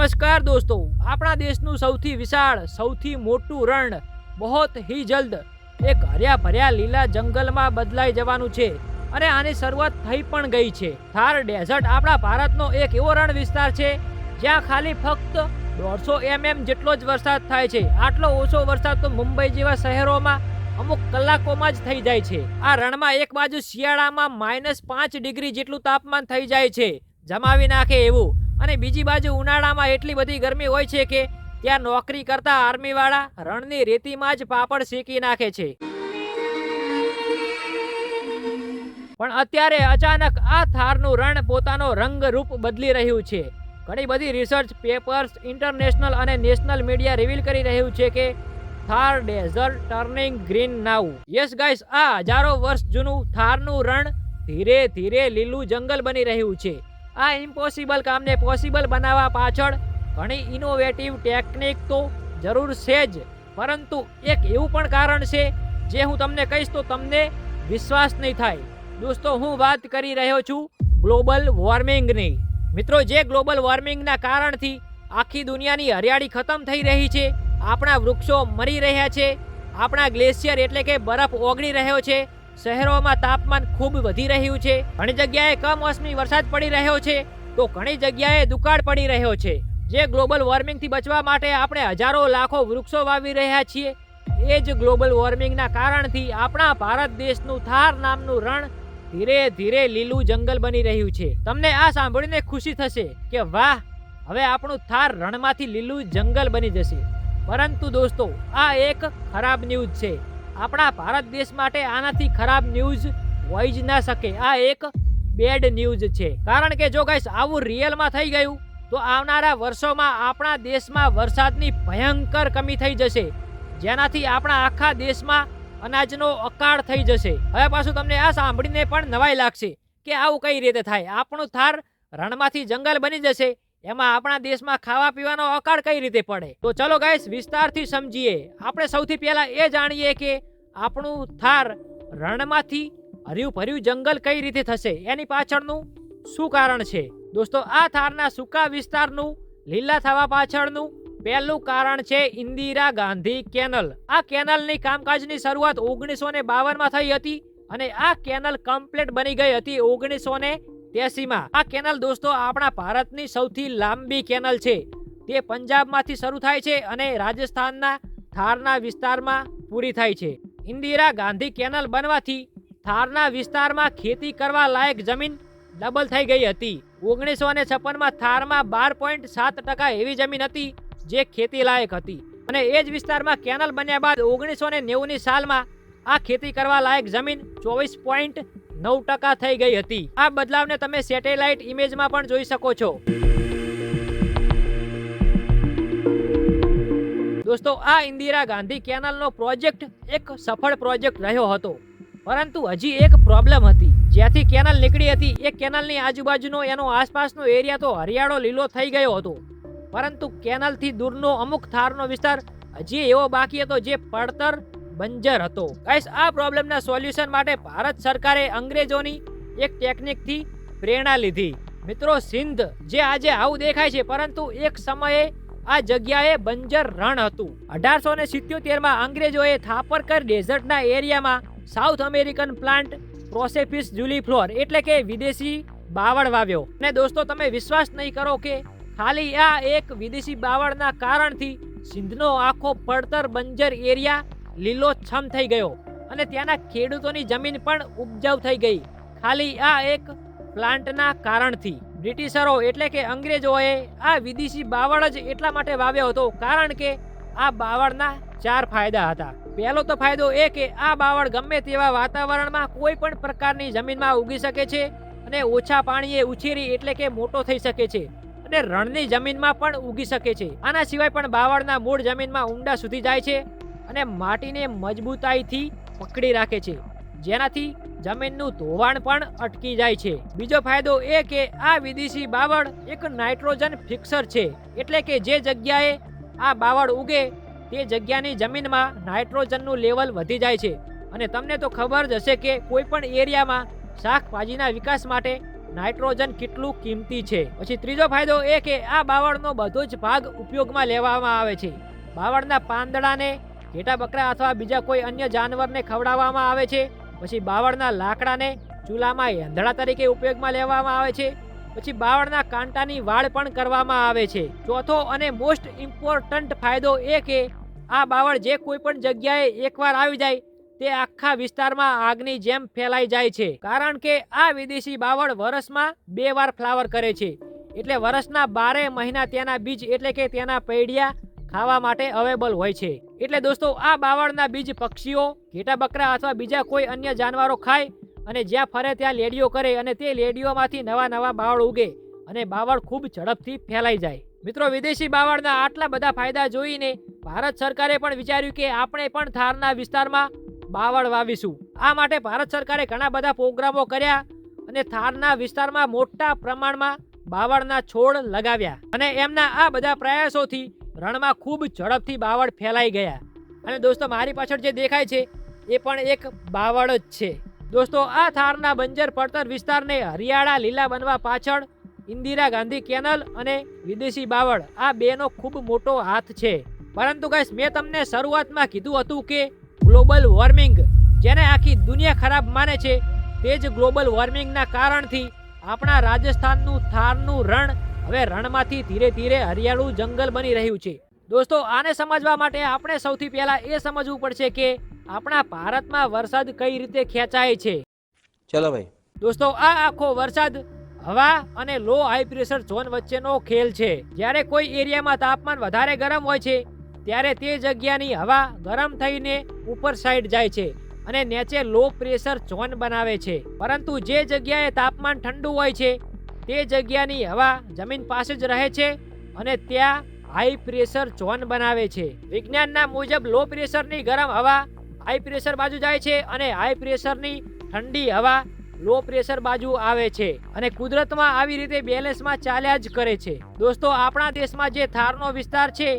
નમસ્કાર દોસ્તો. આપણા દેશનું સૌથી વિશાળ, સૌથી મોટું રણ બહોત હી જલ્દ એક હર્યા ભર્યા લીલા જંગલમાં બદલાઈ જવાનું છે અને આની શરૂઆત થઈ પણ ગઈ છે. થાર ડેઝર્ટ આપણા ભારતનો એક એવો રણ વિસ્તાર છે જ્યાં ખાલી ફક્ત દોઢસો એમએમ જેટલો જ વરસાદ થાય છે. આટલો ઓછો વરસાદ તો મુંબઈ જેવા શહેરોમાં અમુક કલાકોમાં જ થઈ જાય છે. આ રણમાં એક બાજુ શિયાળામાં માઇનસ પાંચ ડિગ્રી જેટલું તાપમાન થઈ જાય છે. જમાવી નાખે એવું. અને બીજી બાજુ ઉનાળામાં એટલી બધી ગરમી હોય છે કે ત્યાં નોકરી કરતા આર્મીવાળા રણની રેતીમાં જ પાપડ શેકી નાખે છે. પણ અત્યારે અચાનક આ થારનું રણ પોતાનો રંગ રૂપ બદલી રહ્યું છે. ઘણી બધી રિસર્ચ પેપર્સ ઇન્ટરનેશનલ અને નેશનલ મીડિયા રિવીલ કરી રહ્યું છે કે Thar desert turning green now. Yes guys, આ હજારો વર્ષ જૂનું થારનું રણ ધીરે ધીરે લીલું જંગલ બની રહ્યું છે. આ ઇમ્પોસિબલ કામને પોસિબલ બનાવવા પાછળ ઘણી ઇનોવેટિવ ટેકનિક તો જરૂર છે જ. પરંતુ એક એવું પણ કારણ છે, જે હું તમને કહીશ તો તમને વિશ્વાસ નહીં થાય. દોસ્તો, હું વાત કરી રહ્યો છું ગ્લોબલ વોર્મિંગની મિત્રો, જે ગ્લોબલ વોર્મિંગના કારણથી આખી દુનિયાની હરિયાળી ખતમ થઈ રહી છે, આપણા વૃક્ષો મરી રહ્યા છે, આપણા ગ્લેશિયર એટલે કે બરફ ઓગળી રહ્યો છે શહેરોમાં તાપમાન ખૂબ વધી રહ્યું છે. ઘણી જગ્યાએ કમોસમી વરસાદ પડી રહ્યો છે. તો ઘણી જગ્યાએ દુકાળ પડી રહ્યો છે. જે ગ્લોબલ વોર્મિંગથી બચવા માટે આપણે હજારો લાખો વૃક્ષો વાવી રહ્યા છીએ. એ જ ગ્લોબલ વોર્મિંગના કારણથી આપણા ભારત દેશનું થાર નામનું રણ ધીરે ધીરે લીલું જંગલ બની રહ્યું છે. તમને આ સાંભળીને ખુશી થશે કે વાહ, હવે આપણું થાર રણમાંથી લીલું જંગલ બની જશે. પરંતુ દોસ્તો, આ એક ખરાબ ન્યૂઝ છે. આપણા ભારત દેશ માટે આનાથી ખરાબ ન્યૂઝ હોઈ જ ના શકે. આ એક બેડ ન્યૂઝ છે. કારણ કે જો ગાઈસ આવું રિયલમાં થઈ ગયું, તો આવનારા વર્ષોમાં આપણા દેશમાં વરસાદની ભયંકર કમી થઈ જશે. જેનાથી આપણા આખા દેશમાં અનાજનો અકાળ થઈ જશે. હવે પાછું તમને આ સાંભળીને પણ નવાઈ લાગશે કે આવું કઈ રીતે થાય. આપણું થાર રણમાંથી જંગલ બની જશે. એમાં આપણા દેશમાં ખાવા પીવાનો અકાળ કઈ રીતે પડે? તો ચલો ગાઈસ વિસ્તારથી સમજીએ. આપણે સૌથી પહેલા એ જાણીએ કે આપણું થાર રણમાંથી હર્યું ભર્યું જંગલ કઈ રીતે થશે? એની પાછળનું શું કારણ છે? દોસ્તો, આ થારના સૂકા વિસ્તારનું લીલા થવા પાછળનું પહેલું કારણ છે ઇન્દિરા ગાંધી કેનલ. આ કેનલની કામકાજની શરૂઆત ઓગણીસો ને બાવનમાં થઈ હતી અને આ કેનલ કમ્પ્લીટ બની ગઈ હતી ઓગણીસો ને ત્યાસીમાં. આ કેનલ દોસ્તો, આપણા ભારતની સૌથી લાંબી કેનલ છે. તે પંજાબમાંથી શરૂ થાય છે અને રાજસ્થાનના થારના વિસ્તારમાં પૂરી થાય છે. ઇન્દિરા ગાંધી કેનલ બનવાથી થારના વિસ્તારમાં ખેતી કરવા લાયક જમીન ડબલ થઈ ગઈ હતી. ઓગણીસો ને છપ્પનમાં થારમાં બાર પોઈન્ટ સાત ટકા એવી જમીન હતી જે ખેતી લાયક હતી. અને એ જ વિસ્તારમાં કેનલ બન્યા બાદ ઓગણીસો ને નેવુંની સાલમાં આ ખેતી કરવા લાયક જમીન ચોવીસ પોઈન્ટ નવ ટકા થઈ ગઈ હતી. આ બદલાવને તમે સેટેલાઇટ ઇમેજમાં પણ જોઈ શકો છો. દોસ્તો, આ ઇન્દિરા ગાંધી કેનલનો પ્રોજેક્ટ એક સફળ પ્રોજેક્ટ રહ્યો હતો. પરંતુ હજી એક પ્રોબ્લેમ હતી. જ્યાંથી કેનલ નીકળી હતી, એ કેનલની આજુબાજુનો એનો આસપાસનો એરિયા તો હરિયાળો લીલો થઈ ગયો હતો. પરંતુ કેનલથી દૂરનો અમુક થારનો વિસ્તાર હજી એવો બાકી હતો જે પડતર બંજર હતો. ગાઈસ, આ પ્રોબ્લેમના સોલ્યુશન માટે ભારત સરકારે અંગ્રેજોની એક ટેકનિકથી પ્રેરણા લીધી. મિત્રો, સિંધ જે આજે આવું દેખાય છે, પરંતુ એક સમયે આ જગ્યાએ બંજર રણ હતું. અઢારસો ને સિત્યોતેરમાં અંગ્રેજોએ થાપરકર ડેઝર્ટના એરિયામાં South American plant prosopis juliflora એટલે કે વિદેશી બાવળ વાવ્યો. અને દોસ્તો, તમે વિશ્વાસ નહીં કરો કે ખાલી આ એક વિદેશી બાવળના કારણથી સિંધનો આખો પડતર બંજર એરિયા લીલોછમ થઈ ગયો અને ત્યાંના ખેડૂતોની જમીન પણ ઉપજાઉ થઈ ગઈ. ખાલી આ એક પ્લાન્ટના કારણથી. બ્રિટિશરો એટલે કે અંગ્રેજોએ આ વિદેશી બાવળ જ એટલા માટે વાવ્યો હતો કારણ કે આ બાવળના ચાર ફાયદા હતા. પહેલો તો ફાયદો એ કે આ બાવળ ગમે તેવા વાતાવરણમાં કોઈ પણ પ્રકારની જમીનમાં ઉગી શકે છે અને ઓછા પાણીએ ઉછેરી એટલે કે મોટો થઈ શકે છે અને રણની જમીનમાં પણ ઉગી શકે છે. આના સિવાય પણ બાવળના મૂળ જમીનમાં ઊંડા સુધી જાય છે અને માટીને મજબૂતાઈથી પકડી રાખે છે. જેનાથી જમીનનું ધોવાણ પણ અટકી જાય છે. બીજો ફાયદો એ કે આ વિદેશી બાવળ એક નાઇટ્રોજન ફિક્સર છે. એટલે કે જે જગ્યાએ આ બાવળ ઉગે, તે જગ્યાની જમીનમાં નાઇટ્રોજનનું લેવલ વધી જાય છે. અને તમને તો ખબર જ હશે કે કોઈ પણ એરિયામાં શાકભાજીના વિકાસ માટે નાઇટ્રોજન કેટલું કિંમતી છે. પછી ત્રીજો ફાયદો એ કે આ બાવળનો બધો જ ભાગ ઉપયોગમાં લેવામાં આવે છે. બાવળના પાંદડાને ઘેટા બકરા અથવા બીજા કોઈ અન્ય જાનવરને ખવડાવવામાં આવે છે. પછી બાવળના લાકડાને ચૂલામાં એંધળા તરીકે ઉપયોગમાં લેવામાં આવે છે. પછી બાવળના કાંટાની વાળ પણ કરવામાં આવે છે. ચોથો અને મોસ્ટ ઇમ્પોર્ટન્ટ ફાયદો એ કે, આ બાવળ જે કોઈ પણ જગ્યાએ એકવાર આવી જાય, તે આખા વિસ્તારમાં આગની જેમ ફેલાઈ જાય છે. કારણ કે આ વિદેશી બાવળ વર્ષમાં બે વાર ફ્લાવર કરે છે. એટલે વર્ષના બારે મહિના તેના બીજ એટલે કે તેના પૈડિયા ખાવા માટે અવેલેબલ હોય છે. એટલે દોસ્તો, આ બાવળના બીજ પક્ષીઓ, ઘેટા બકરા અથવા બીજા કોઈ અન્ય જાનવરો ખાય અને જ્યાં ફરે ત્યાં લેડીઓ કરે અને તે લેડીઓમાંથી નવા નવા બાવળ ઉગે અને બાવળ ખૂબ ઝડપથી ફેલાઈ જાય. મિત્રો, વિદેશી બાવળના આટલા બધા ફાયદા જોઈને ભારત સરકારે પણ વિચાર્યું કે આપણે પણ થારના વિસ્તારમાં બાવળ વાવીશું. આ માટે ભારત સરકારે ઘણા બધા પ્રોગ્રામો કર્યા અને થારના વિસ્તારમાં મોટા પ્રમાણમાં બાવળના છોડ લગાવ્યા. અને એમના આ બધા પ્રયાસોથી રણમાં ખૂબ ઝડપથી બાવળ ફેલાઈ ગયા. અને દોસ્તો, મારી પાછળ જે દેખાય છે, એ પણ એક બાવળ જ છે. દોસ્તો, આ થારના બંજર પડતર વિસ્તારને હરિયાળા લીલા બનવા પાછળ ઇન્દિરા ગાંધી કેનલ અને વિદેશી બાવળ, આ બેનો ખૂબ મોટો હાથ છે. પરંતુ ગાઈસ, મેં તમને શરૂઆતમાં કીધું હતું કે ગ્લોબલ વોર્મિંગ જેને આખી દુનિયા ખરાબ માને છે, તે જ ગ્લોબલ વોર્મિંગના કારણથી આપણા રાજસ્થાનનું થારનું રણ હવે રણમાંથી ધીરે ધીરે હરિયાળું જંગલ બની રહ્યું છે. દોસ્તો આને સમજવા માટે આપણે સૌથી પહેલા એ સમજવું પડશે કે આપણા ભારતમાં વરસાદ કઈ રીતે ખેંચાય છે. ચલો ભાઈ. દોસ્તો આ આખો વરસાદ હવા અને લો હાઈ પ્રેશર ઝોન વચ્ચેનો ખેલ છે. જ્યારે કોઈ એરિયામાં તાપમાન વધારે ગરમ હોય છે ત્યારે તે જગ્યાની હવા ગરમ થઈને ઉપર સાઈડ જાય છે અને નીચે લો પ્રેશર ઝોન બનાવે છે. પરંતુ જે જગ્યાએ તાપમાન ઠંડુ હોય છે તે જગ્યાની હવા જમીન પાસે જ રહે છે અને ત્યાં હાઈ પ્રેશર ઝોન બનાવે છે. વિજ્ઞાનના મુજબ લો પ્રેશરની ગરમ હવા હાઈ પ્રેશર બાજુ જાય છે અને હાઈ પ્રેશરની ઠંડી હવા લો પ્રેશર બાજુ આવે છે અને કુદરતમાં આવી રીતે બેલેન્સમાં ચાલ્યા જ કરે છે. દોસ્તો, આપણા દેશમાં જે થારનો વિસ્તાર છે,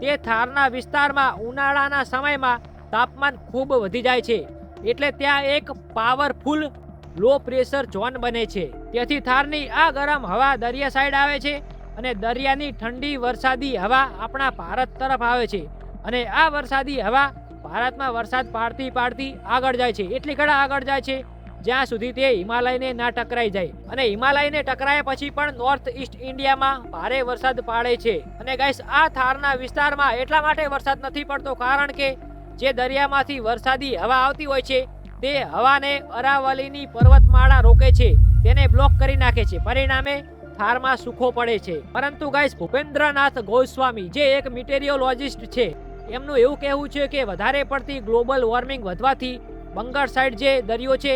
તે થારના વિસ્તારમાં ઉનાળાના સમયમાં તાપમાન ખૂબ વધી જાય છે. એટલે ત્યાં એક પાવરફુલ લો પ્રેશર ઝોન બને છે. તેથી થારની આ ગરમ હવા દરિયા સાઈડ આવે છે અને દરિયાની ઠંડી વરસાદી હવા આપણા ભારત તરફ આવે છે. અને આ વરસાદી હવા ભારતમાં વરસાદ પાડતી પાડતી આગળ જાય છે. એટલી ઘણા આગળ જાય છે જ્યાં સુધી તે હિમાલયને ના ટકરાઈ જાય. અને હિમાલયને ટકરાયા પછી પણ નોર્થ ઈસ્ટ ઇન્ડિયામાં ભારે વરસાદ પાડે છે. અને ગાઈસ આ થારના વિસ્તારમાં એટલા માટે વરસાદ નથી પડતો કારણ કે જે દરિયામાંથી વરસાદી હવા આવતી હોય છે તે હવાને અરાવલીની પર્વતમાળા રોકે છે. તેને બ્લોક કરી નાખે છે. પરિણામે થારમાં સુખો પડે છે. પરંતુ ગાઈસ ભૂપેન્દ્રનાથ ગોસ્વામી જે એક મિટેરિયોલોજિસ્ટ છે, એમનું એવું કહેવું છે કે વધારે પડતી ગ્લોબલ વોર્મિંગ વધવાથી બંગાળ સાઈડ જે દરિયો છે,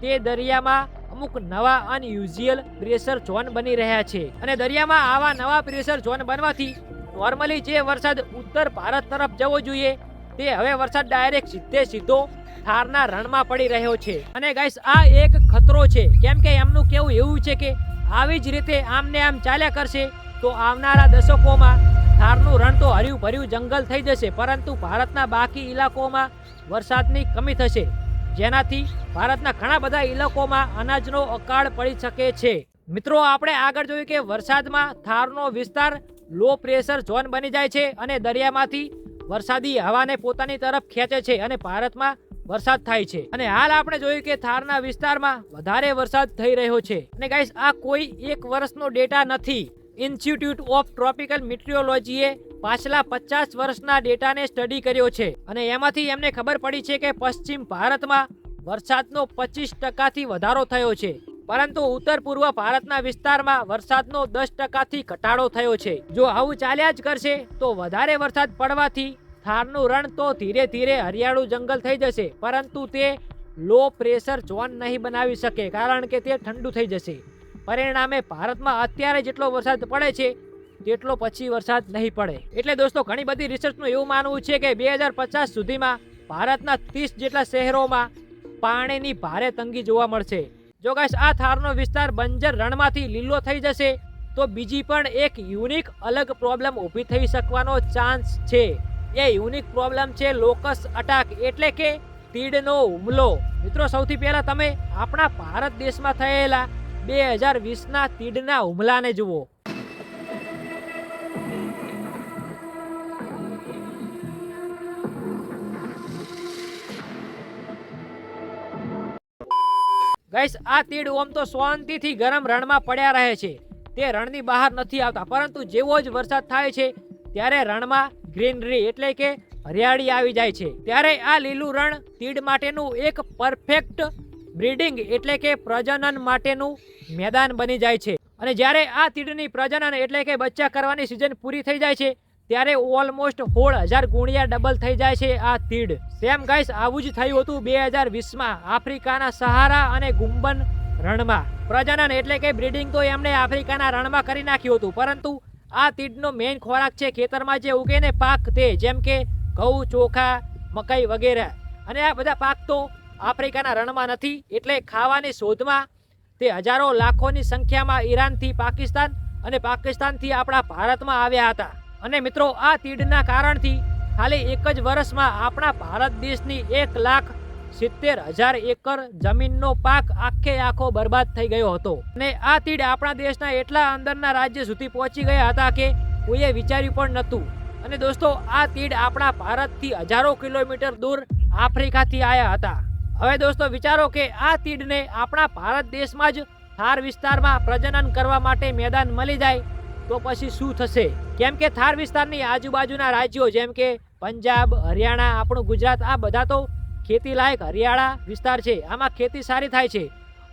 તે દરિયામાં અમુક નવા અનયુઝ્યુઅલ પ્રેશર ઝોન બની રહ્યા છે. અને દરિયામાં આવા નવા પ્રેશર ઝોન બનવાથી નોર્મલી જે વરસાદ ઉત્તર ભારત તરફ જવો જોઈએ, તે હવે વરસાદ ડાયરેક્ટ સીધે સીધો થારના રણમાં પડી રહ્યો છે. અને ગાઈસ આ એક ખતરો છે. કેમ કે એમનું કેવું એવું છે કે આવી જ રીતે આમને આમ ચાલ્યા કરશે, તો આવનારા દશકોમાં થારનું રણ તો હર્યું ભર્યું જંગલ થઈ જશે, પરંતુ ભારતના બાકી ઇલાકોમાં વરસાદની કમી થશે. જેનાથી ભારતના ઘણા બધા ઇલાકોમાં અનાજનો અકાળ પડી શકે છે. મિત્રો, આપણે આગળ જોયું કે વરસાદમાં થારનો વિસ્તાર લો પ્રેશર ઝોન બની જાય છે અને દરિયામાંથી વરસાદી હવાને પોતાની તરફ ખેંચે છે અને ભારતમાં વરસાદ થાય છે. અને હાલ આપણે જોયું કે થારના વિસ્તારમાં વધારે વરસાદ થઈ રહ્યો છે. અને ગાઈસ આ કોઈ એક વર્ષનો ડેટા નથી. ઇન્સ્ટિટ્યૂટ ઓફ ટ્રોપિકલ મિટ્રિયોલોજીએ પાછલા પચાસ વર્ષના ડેટાને સ્ટડી કર્યો છે. અને એમાંથી એમને ખબર પડી છે કે પશ્ચિમ ભારતમાં વરસાદનો પચીસ ટકાથી વધારો થયો છે. પરંતુ ઉત્તર પૂર્વ ભારતના વિસ્તારમાં વરસાદનો દસ ટકાથી ઘટાડો થયો છે. જો આવું ચાલ્યા જ કરશે, તો વધારે વરસાદ પડવાથી થારનું રણ તો ધીરે ધીરે હરિયાળું જંગલ થઈ જશે, પરંતુ તે લો પ્રેશર ઝોન નહીં બનાવી શકે, કારણ કે તે ઠંડુ થઈ જશે. પરિણામે ભારતમાં અત્યારે જેટલો વરસાદ પડે છે, તેટલો પછી વરસાદ નહીં પડે. એટલે દોસ્તો, ઘણી બધી રિસર્ચનું એવું માનવું છે કે બે હજાર પચાસ સુધીમાં ભારતના ત્રીસ જેટલા શહેરોમાં પાણીની ભારે તંગી જોવા મળશે. જો ગાઈસ, આ થારનો વિસ્તાર બંજર રણમાંથી લીલો થઈ જશે, તો બીજી પણ એક યુનિક અલગ પ્રોબ્લેમ ઊભી થઈ શકવાનો ચાન્સ છે. એ યુનિક પ્રોબ્લેમ છે લોકસ અટાક એટલે કે તીડનો હુમલો. મિત્રો, સૌથી પહેલા તમે આપણા ભારત દેશમાં થયેલા બે હજાર વીસના તીડના હુમલાને જુઓ. ગઈસ આ તીડ ઓમ તો શાંતિથી ગરમ રણમાં પડ્યા રહે છે. તે રણની બહાર નથી આવતા, પરંતુ જેવો જ વરસાદ થાય છે, ત્યારે રણમાં ગ્રીનરી એટલે કે હરિયાળી આવી જાય છે. ત્યારે આ લીલું રણ તીડ માટેનું એક પરફેક્ટ બ્રીડિંગ એટલે કે પ્રજનન માટેનું મેદાન બની જાય છે. અને જ્યારે આ તીડની પ્રજનન એટલે કે બચ્ચા કરવાની સિઝન પૂરી થઈ જાય છે, ત્યારે ઓલમોસ્ટ સોળ હજાર ગુણ્યા ડબલ થઈ જાય છે આ તીડ. સેમ ગાઈસ આવું જ થયું હતું બે હજાર વીસમાં આફ્રિકાના સહારા અને ગુંબન રણમાં. પ્રજનન એટલે કે બ્રીડિંગ તો એમણે આફ્રિકાના રણમાં કરી નાખ્યું હતું, પરંતુ આ તીડનો મેઇન ખોરાક છે ખેતરમાં જે ઉગે ને પાક તે, જેમ કે ઘઉં, ચોખા, મકાઈ વગેરે. અને આ બધા પાક તો આફ્રિકાના રણમાં નથી, એટલે ખાવાની શોધમાં તે હજારો લાખોની સંખ્યામાં ઈરાનથી પાકિસ્તાન અને પાકિસ્તાનથી આપણા ભારતમાં આવ્યા હતા. અને મિત્રો, આ તીડના કારણથી ખાલી એક જ વર્ષમાં આપણા ભારત દેશની એક લાખ સિત્તેર હજાર એકર જમીનનો પાક આખે આખો બરબાદ થઈ ગયો હતો. અને આ તીડ આપણા દેશના એટલા અંદરના રાજ્ય સુધી પહોંચી ગયા હતા કે કોઈએ વિચાર્યું પણ નહોતું. અને દોસ્તો, આ તીડ આપણા ભારતથી હજારો કિલોમીટર દૂર આફ્રિકાથી આવ્યા હતા. હવે દોસ્તો, વિચારો કે આ તીડને આપણા ભારત દેશમાં જ થાર વિસ્તારમાં પ્રજનન કરવા માટે મેદાન મળી જાય, તો પછી શું થશે? કેમ કે થાર વિસ્તારની આજુબાજુના રાજ્યો, જેમ કે પંજાબ, હરિયાણા, આપણું ગુજરાત, આ બધા તો ખેતી લાયક હરિયાળા વિસ્તાર છે. આમાં ખેતી સારી થાય છે.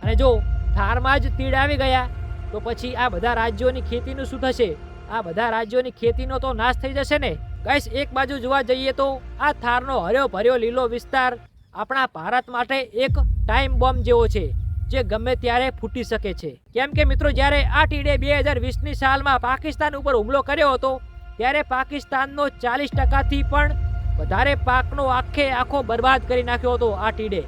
અને જો થારમાં જ તીડ આવી ગયા, તો પછી આ બધા રાજ્યોની ખેતીનું શું થશે? આ બધા રાજ્યોની ખેતીનો તો નાશ થઈ જશે ને? ગાઈસ, એક બાજુ જોવા જઈએ તો આ થારનો હર્યો ભર્યો લીલો વિસ્તાર આપણા ભારત માટે એક ટાઈમ બોમ્બ જેવો છે, જે ગમે ત્યારે ફૂટી શકે છે. કેમ કે મિત્રો, જ્યારે આ ટીડે બે હજાર વીસની સાલમાં પાકિસ્તાન ઉપર હુમલો કર્યો હતો, ત્યારે પાકિસ્તાનનો ચાલીસ ટકાથી પણ વધારે પાકનો આખે આખો બરબાદ કરી નાખ્યો હતો આ ટીડે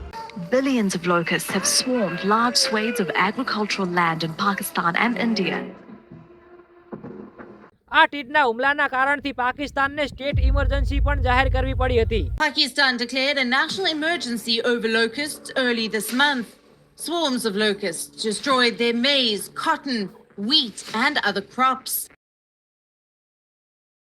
Billions of locusts have swarmed large swathes of agricultural land in Pakistan and India. આ તીડના હુમલાના કારણથી પાકિસ્તાનને સ્ટેટ ઇમરજન્સી પણ જાહેર કરવી પડી હતી Pakistan declared a national emergency over locusts early this month. Swarms of locusts destroyed their maize, cotton, wheat, and other crops.